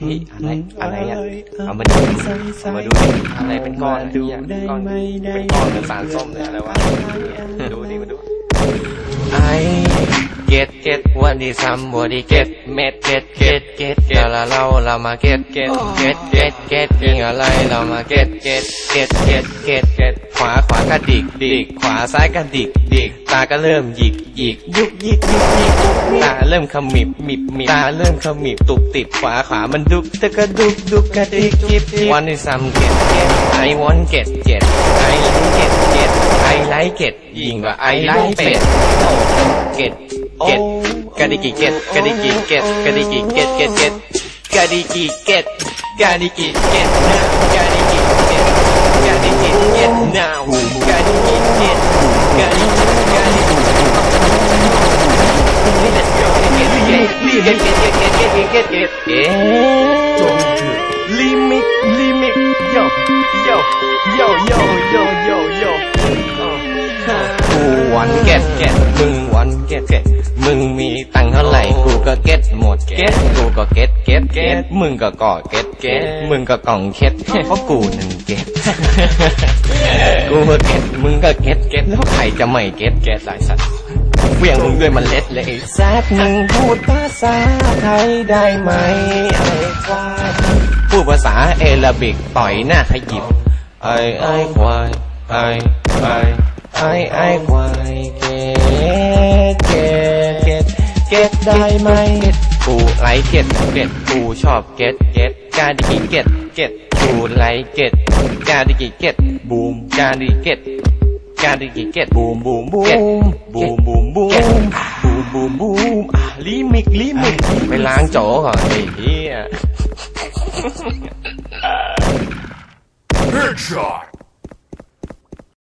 เฮ้ยอะไรอะไรอะเอามาดูเอามาดูดิอะไรเป็นก้อนอะเนี่ยเป็นก้อนเป็นก้อนเป็นสารส้มเลยอะไรวะดู วันที่ซัมวันที่เก็ตเม็ดเก็ตเก็ตเก็ตเราเราเรามาเก็ตเก็ตเก็ตเก็ตเก็ตยิงอะไรเรามาเก็ตเก็ตเก็ตเก็ตเก็ตเก็ตขวาขวากระดิกดิกขวาซ้ายกระดิกดิกตาก็เริ่มหยิกหยิกยุกยิกยุกยิกตาเริ่มขมิบมิบมิบตาเริ่มขมิบตุบติดขวาขวามันดุกตะกระดุกดุกกระดิกยิบวันที่ซัมเก็ตเก็ตไอวอนเก็ตเก็ตไอเก็ตเก็ตไอไลเก็ตยิงว่าไอไลเป็ดเก็ตเก็ต Kadiki get, kadiki get, kadiki get, get, get. Kadiki get, kadiki get now, kadiki get, kadiki get now, kadiki get, kadiki, kadiki. Let's go, get, get, get, get, get, get, get, get, get, get. Limit, limit, yo, yo, yo, yo, yo, yo, yo. Uh, one get, get, mừng one get, get, mừng mi กูก็เก็ตหมดเก็ตกูก็เก็ตเก็ตเก็ตมึงก็ก่อเก็ตเก็ตมึงก็กล่องเก็ตเพราะกูนั่นเก็ตกูก็เก็ตมึงก็เก็ตเก็ตแล้วใครจะไม่เก็ตเก็ตหลายสัตว์เวียงมึงด้วยมันเล็ดเลยไอ้แซดมึงพูดภาษาไทยได้ไหมไอ้ควายพูดภาษาเอราบิกต่อยหน้าขยิบไอ้ไอ้ควายไอ้ไอ้ไอ้ไอ้ควาย ได้ไหมกูไลค์เก็ตเก็ตกูชอบเก็ตเก็ตการดิกิเก็ตเก็ตกูไลค์เก็ตการดิกิเก็ตบูมการดิเก็ต Gotta get get boom boom boom boom boom boom boom boom boom อะลิมิกลิมิกไปล้างโจก่อนไอ้เหี้ย Headshot!